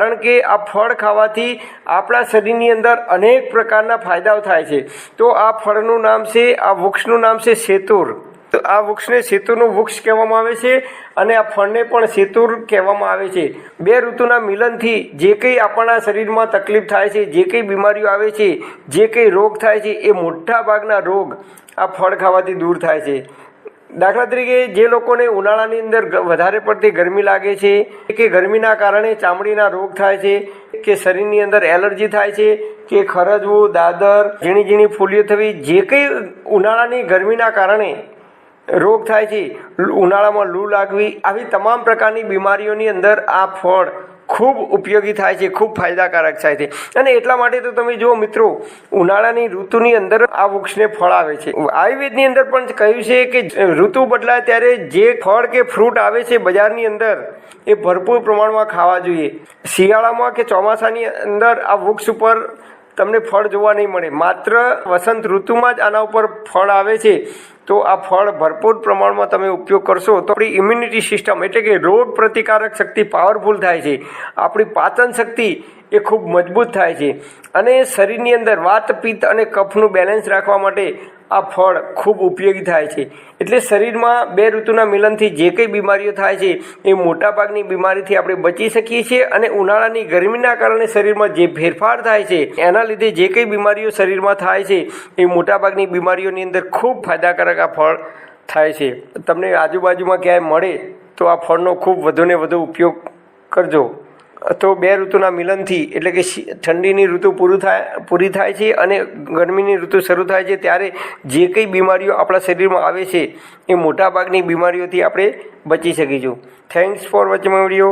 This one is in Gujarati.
કારણ કે આ ફળ ખાવાથી આપણા શરીરની અંદર અનેક પ્રકારના ફાયદાઓ થાય છે. તો આ ફળનું નામ છે, આ વૃક્ષનું નામ છે સેતુર તો આ વૃક્ષને સેતુરનું વૃક્ષ કહેવામાં આવે છે અને આ ફળને પણ સેતુર કહેવામાં આવે છે. બે ઋતુના મિલનથી જે કંઈ આપણા શરીરમાં તકલીફ થાય છે, જે કંઈ બીમારીઓ આવે છે, જે કંઈ રોગ થાય છે, એ મોટા ભાગના રોગ આ ફળ ખાવાથી દૂર થાય છે. દાખલા તરીકે જે લોકોને ઉનાળાની અંદર વધારે પડતી ગરમી લાગે છે, કે ગરમીના કારણે ચામડીના રોગ થાય છે, કે શરીરની અંદર એલર્જી થાય છે, કે ખરજવું, દાદર, ઝીણી ઝીણી ફૂલીઓ થવી, જે કંઈ ઉનાળાની ગરમીના કારણે રોગ થાય છે, ઉનાળામાં લૂ લાગવી, આવી તમામ પ્રકારની બીમારીઓની અંદર આ ફળ ખૂબ ઉપયોગી થાય છે, ખૂબ ફાયદાકારક થાય છે. અને એટલા માટે તો તમે જુઓ મિત્રો, ઉનાળાની ઋતુની અંદર આ વૃક્ષને ફળ આવે છે. આયુર્વેદની અંદર પણ કહ્યું છે કે ઋતુ બદલાય ત્યારે જે ફળ કે ફ્રૂટ આવે છે બજારની અંદર, એ ભરપૂર પ્રમાણમાં ખાવા જોઈએ. શિયાળામાં કે ચોમાસાની અંદર આ વૃક્ષ ઉપર તમને ફળ જોવા નહીં મળે. માત્ર વસંત ઋતુમાં જ આના ઉપર ફળ આવે છે, તો આ ફળ ભરપૂર પ્રમાણમાં તમે ઉપયોગ કરશો તો આપણી ઇમ્યુનિટી સિસ્ટમ એટલે કે રોગ પ્રતિકારક શક્તિ પાવરફુલ થાય છે. આપણી પાચન શક્તિ એ ખૂબ મજબૂત થાય છે. અને શરીરની અંદર વાત, પિત્ત અને કફનું બેલેન્સ રાખવા માટે આ ફળ ખૂબ ઉપયોગી થાય છે. એટલે શરીરમાં બે ઋતુના મિલનથી જે કંઈ બીમારીઓ થાય છે, એ મોટાભાગની બીમારીથી આપણે બચી શકીએ છીએ અને ઉનાળાની ગરમીના કારણે શરીરમાં જે ફેરફાર થાય છે, એના લીધે જે કંઈ બીમારીઓ શરીરમાં થાય છે, એ મોટાભાગની બીમારીઓની અંદર ખૂબ ફાયદાકારક આ ફળ થાય છે. તમને આજુબાજુમાં ક્યાંય મળે તો આ ફળનો ખૂબ વધુને વધુ ઉપયોગ કરજો. તો બે ઋતુના મિલનથી, એટલે કે ઠંડીની ઋતુ પૂરું થાય, પૂરી થાય છે અને ગરમીની ઋતુ શરૂ થાય છે, ત્યારે જે કંઈ બીમારીઓ આપણા શરીરમાં આવે છે, એ મોટાભાગની બીમારીઓથી આપણે બચી શકીશું. Thanks for watching my video